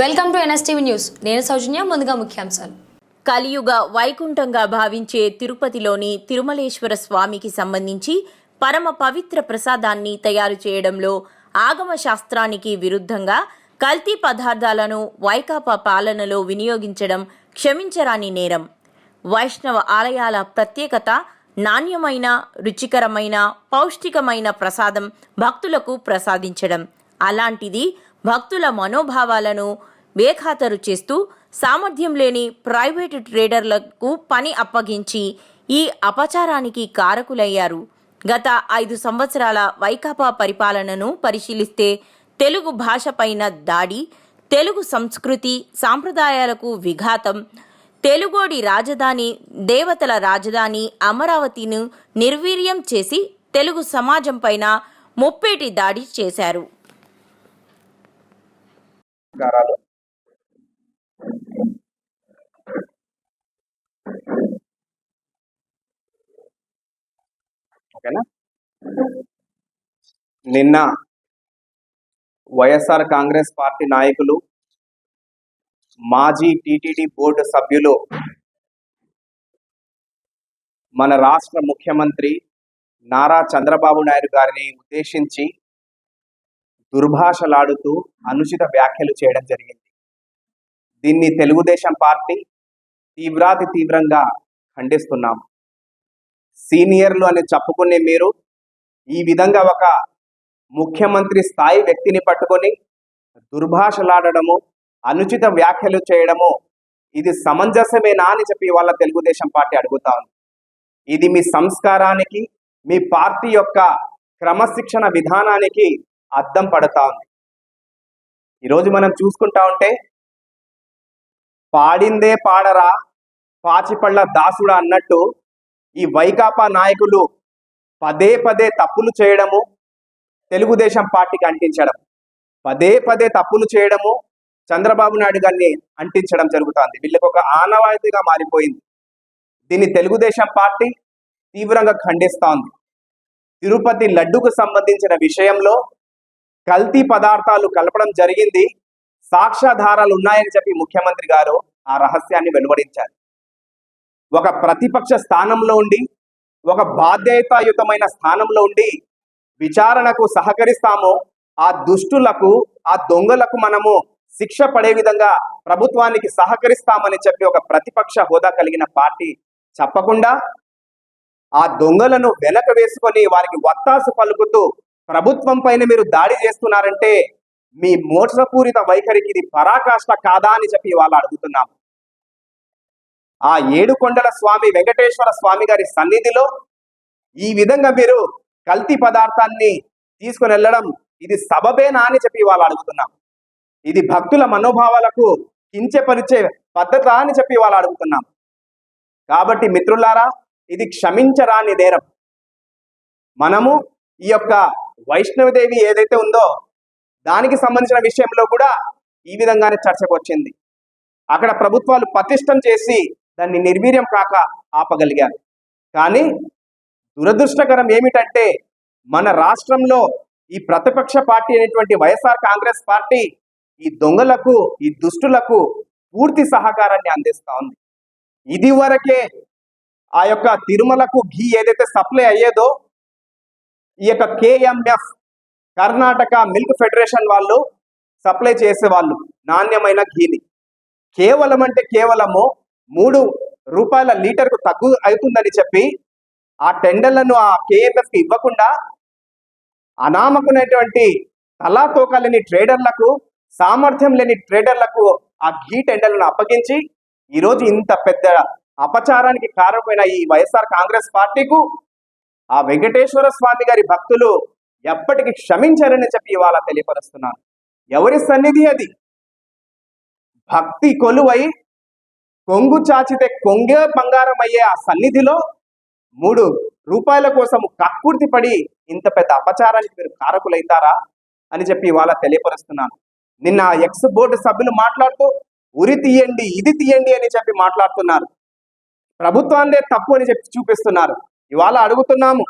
Welcome to NSTV news. నేను సౌజన్య ముందుగా ముఖ్యాంశాలు. కలియుగ వైకుంఠంగా భావించే తిరుపతిలోని తిరుమలేశ్వర స్వామికి సంబంధించి పరమ పవిత్ర ప్రసాదాన్ని తయారు చేయడంలో ఆగమ శాస్త్రానికి విరుద్ధంగా కల్తీ పదార్థాలను వైకాపా పాలనలో వినియోగించడం క్షమించరాని నేరం. వైష్ణవ ఆలయాల ప్రత్యేకత నాణ్యమైన రుచికరమైన పౌష్టికమైన ప్రసాదం భక్తులకు ప్రసాదించడం. అలాంటిది భక్తుల మనోభావాలను బేఖాతరు చేస్తూ సామర్థ్యం లేని ప్రైవేటు ట్రేడర్లకు పని అప్పగించి ఈ అపచారానికి కారకులయ్యారు. గత ఐదు సంవత్సరాల వైకాపా పరిపాలనను పరిశీలిస్తే తెలుగు భాషపైన దాడి తెలుగు సంస్కృతి సాంప్రదాయాలకు విఘాతం తెలుగోడి రాజధాని దేవతల రాజధాని అమరావతిను నిర్వీర్యం చేసి తెలుగు సమాజం పైన ముప్పేటి దాడి చేశారు. నమస్కారాలు. ఓకేనా? నిన్న వైఎస్ఆర్ కాంగ్రెస్ పార్టీ నాయకులు మాజీ టిటిడి బోర్డు సభ్యులు మన రాష్ట్ర ముఖ్యమంత్రి నారా చంద్రబాబు నాయుడు గారిని ఉద్దేశించి దుర్భాషలాడుతూ అనుచిత వ్యాఖ్యలు చేయడం జరిగింది. దీన్ని తెలుగుదేశం పార్టీ తీవ్రాతి తీవ్రంగా ఖండిస్తున్నాం సీనియర్లు అని చెప్పుకునే మీరు ఈ విధంగా ఒక ముఖ్యమంత్రి స్థాయి వ్యక్తిని పట్టుకొని దుర్భాషలాడడము అనుచిత వ్యాఖ్యలు చేయడము ఇది సమంజసమేనా అని చెప్పి వాళ్ళ తెలుగుదేశం పార్టీ అడుగుతా ఉంది. ఇది మీ సంస్కారానికి మీ పార్టీ యొక్క క్రమశిక్షణ విధానానికి అద్దం పడతా ఉంది. ఈరోజు మనం చూసుకుంటా ఉంటే పాడిందే పాడరా పాచిపళ్ళ దాసుడా అన్నట్టు ఈ వైకాపా నాయకులు పదే పదే తప్పులు చేయడము తెలుగుదేశం పార్టీకి అంటించడం పదే పదే తప్పులు చేయడము చంద్రబాబు నాయుడు గారిని అంటించడం జరుగుతోంది. వీళ్ళకి ఒక ఆనవాయితీగా మారిపోయింది. దీన్ని తెలుగుదేశం పార్టీ తీవ్రంగా ఖండిస్తోంది. తిరుపతి లడ్డుకు సంబంధించిన విషయంలో కల్తీ పదార్థాలు కలపడం జరిగింది. సాక్ష్యాధారాలు ఉన్నాయని చెప్పి ముఖ్యమంత్రి గారు ఆ రహస్యాన్ని వెలువడించారు. ఒక ప్రతిపక్ష స్థానంలో ఉండి ఒక బాధ్యతాయుతమైన స్థానంలో ఉండి విచారణకు సహకరిస్తామో ఆ దుష్టులకు ఆ దొంగలకు మనము శిక్ష పడే విధంగా ప్రభుత్వానికి సహకరిస్తామని చెప్పి ఒక ప్రతిపక్ష హోదా కలిగిన పార్టీ చెప్పకుండా ఆ దొంగలను వెనక వేసుకొని వారికి వత్తాసు పలుకుతూ ప్రభుత్వం పైన మీరు దాడి చేస్తున్నారంటే మీ మోసపూరిత వైఖరికి ఇది పరాకాష్ట కాదా అని చెప్పి వాళ్ళు అడుగుతున్నాం ఆ ఏడుకొండల స్వామి వెంకటేశ్వర స్వామి గారి సన్నిధిలో ఈ విధంగా మీరు కల్తీ పదార్థాన్ని తీసుకుని వెళ్ళడం ఇది సబబేనా అని చెప్పి వాళ్ళు అడుగుతున్నాం ఇది భక్తుల మనోభావాలకు కించపరిచే పద్ధత అని చెప్పి వాళ్ళు అడుగుతున్నాం కాబట్టి మిత్రులారా ఇది క్షమించరాని నేరం. మనము ఈ యొక్క వైష్ణవదేవి ఏదైతే ఉందో దానికి సంబంధించిన విషయంలో కూడా ఈ విధంగానే చర్చకు వచ్చింది. అక్కడ ప్రభుత్వాలు పతిష్టం చేసి దాన్ని నిర్వీర్యం కాక ఆపగలిగారు. కానీ దురదృష్టకరం ఏమిటంటే మన రాష్ట్రంలో ఈ ప్రతిపక్ష పార్టీ అనేటువంటి వైఎస్ఆర్ కాంగ్రెస్ పార్టీ ఈ దొంగలకు ఈ దుష్టులకు పూర్తి సహకారాన్ని అందిస్తా ఉంది. ఇది వరకే ఆ యొక్క తిరుమలకు ఘీ ఏదైతే సప్లై అయ్యేదో ఈ యొక్క కేఎంఎఫ్ కర్ణాటక మిల్క్ ఫెడరేషన్ వాళ్ళు సప్లై చేసేవాళ్ళు నాణ్యమైన ఘీని. కేవలం అంటే కేవలము మూడు రూపాయల లీటర్కు తగ్గు అవుతుందని చెప్పి ఆ టెండర్లను ఆ కేఎంఎఫ్కి ఇవ్వకుండా అనామకునేటువంటి తలా తోకలేని ట్రేడర్లకు సామర్థ్యం లేని ట్రేడర్లకు ఆ ఘీ టెండర్లను అప్పగించి ఈరోజు ఇంత పెద్ద అపచారానికి కారణమైన ఈ వైఎస్ఆర్ కాంగ్రెస్ పార్టీకు ఆ వెంకటేశ్వర స్వామి గారి భక్తులు ఎప్పటికి క్షమించారని చెప్పి ఇవాళ తెలియపరుస్తున్నాను ఎవరి సన్నిధి అది? భక్తి కొలువై కొంగు చాచితే కొంగే బంగారం అయ్యే ఆ సన్నిధిలో మూడు రూపాయల కోసం కక్కుర్తి పడి ఇంత పెద్ద అపచారానికి మీరు కారకులైతారా అని చెప్పి ఇవాళ తెలియపరుస్తున్నాను నిన్న ఎక్స్ బోర్డు సభ్యులు మాట్లాడుతూ ఉరి తీయండి ఇది తీయండి అని చెప్పి మాట్లాడుతున్నారు. ప్రభుత్వాన్నే తప్పు అని చెప్పి చూపిస్తున్నారు. ఇవాళ అడుగుతున్నాము.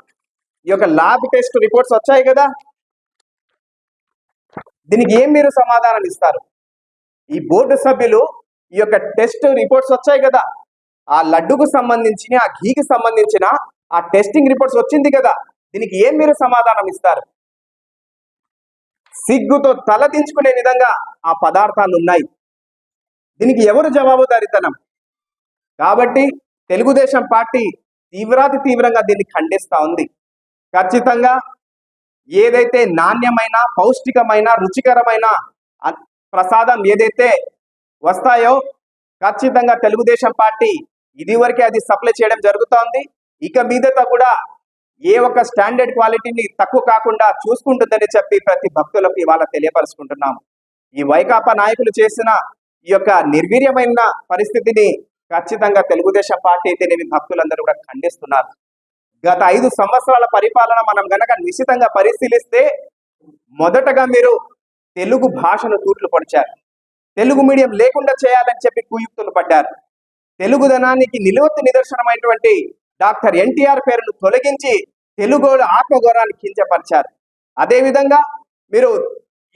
ఈ యొక్క ల్యాబ్ టెస్ట్ రిపోర్ట్స్ వచ్చాయి కదా? దీనికి ఏం మీరు సమాధానం ఇస్తారు? ఈ బోర్డు సభ్యులు ఈ యొక్క టెస్ట్ రిపోర్ట్స్ వచ్చాయి కదా? ఆ లడ్డుకు సంబంధించిన ఆ ఘీకి సంబంధించిన ఆ టెస్టింగ్ రిపోర్ట్స్ వచ్చింది కదా? దీనికి ఏం మీరు సమాధానం ఇస్తారు? సిగ్గుతో తలదించుకునే విధంగా ఆ పదార్థాలు ఉన్నాయి. దీనికి ఎవరు జవాబుదారితనం? కాబట్టి తెలుగుదేశం పార్టీ తీవ్రాతి తీవ్రంగా దీన్ని ఖండిస్తూ ఉంది. ఖచ్చితంగా ఏదైతే నాణ్యమైన పౌష్టికమైన రుచికరమైన ప్రసాదం ఏదైతే వస్తాయో ఖచ్చితంగా తెలుగుదేశం పార్టీ ఇదివరకే అది సప్లై చేయడం జరుగుతోంది. ఇక మీదట కూడా ఏ ఒక్క స్టాండర్డ్ క్వాలిటీని తక్కువ కాకుండా చూసుకుంటుందని చెప్పి ప్రతి భక్తులకు ఇవాళ తెలియపరుచుకుంటున్నాము. ఈ వైకాపా నాయకులు చేసిన ఈ యొక్క నిర్వీర్యమైన పరిస్థితిని ఖచ్చితంగా తెలుగుదేశం పార్టీ అయితేనేమి భక్తులందరూ కూడా ఖండిస్తున్నారు. గత ఐదు సంవత్సరాల పరిపాలన మనం గనక నిశ్చితంగా పరిశీలిస్తే మొదటగా మీరు తెలుగు భాషను తూట్లు పొడిచారు. తెలుగు మీడియం లేకుండా చేయాలని చెప్పి కుయుక్తులు పడ్డారు. తెలుగుదనానికి నిలువెత్తు నిదర్శనమైనటువంటి డాక్టర్ ఎన్టీఆర్ పేరును తొలగించి తెలుగు ఆత్మగౌరవాన్ని కించపరిచారు. అదేవిధంగా మీరు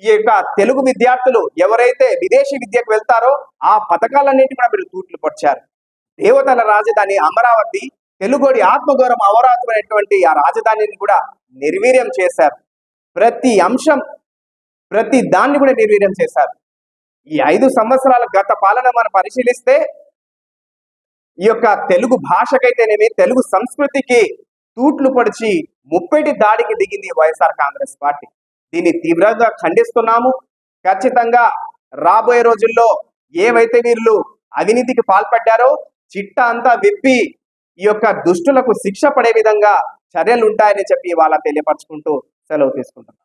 ఈ యొక్క తెలుగు విద్యార్థులు ఎవరైతే విదేశీ విద్యకు వెళ్తారో ఆ పథకాలన్నింటి కూడా మీరు తూట్లు పొడిచారు. దేవతల రాజధాని అమరావతి తెలుగుడి ఆత్మగౌరవం అమరావతి అనేటువంటి ఆ రాజధానిని కూడా నిర్వీర్యం చేశారు. ప్రతి అంశం ప్రతి దాన్ని కూడా నిర్వీర్యం చేశారు. ఈ ఐదు సంవత్సరాల గత పాలన మనం పరిశీలిస్తే ఈ యొక్క తెలుగు భాషకైతేనేమి తెలుగు సంస్కృతికి తూట్లు పొడిచి ముప్పటి దాడికి దిగింది వైఎస్ఆర్ కాంగ్రెస్ పార్టీ. దీన్ని తీవ్రంగా ఖండిస్తున్నాము. ఖచ్చితంగా రాబోయే రోజుల్లో ఏవైతే వీళ్ళు అవినీతికి పాల్పడ్డారో చిట్ట అంతా విప్పి ఈ యొక్క దుష్టులకు శిక్ష పడే విధంగా చర్యలు ఉంటాయని చెప్పి వాళ్ళ తెలియపరచుకుంటూ సెలవు తీసుకుంటున్నారు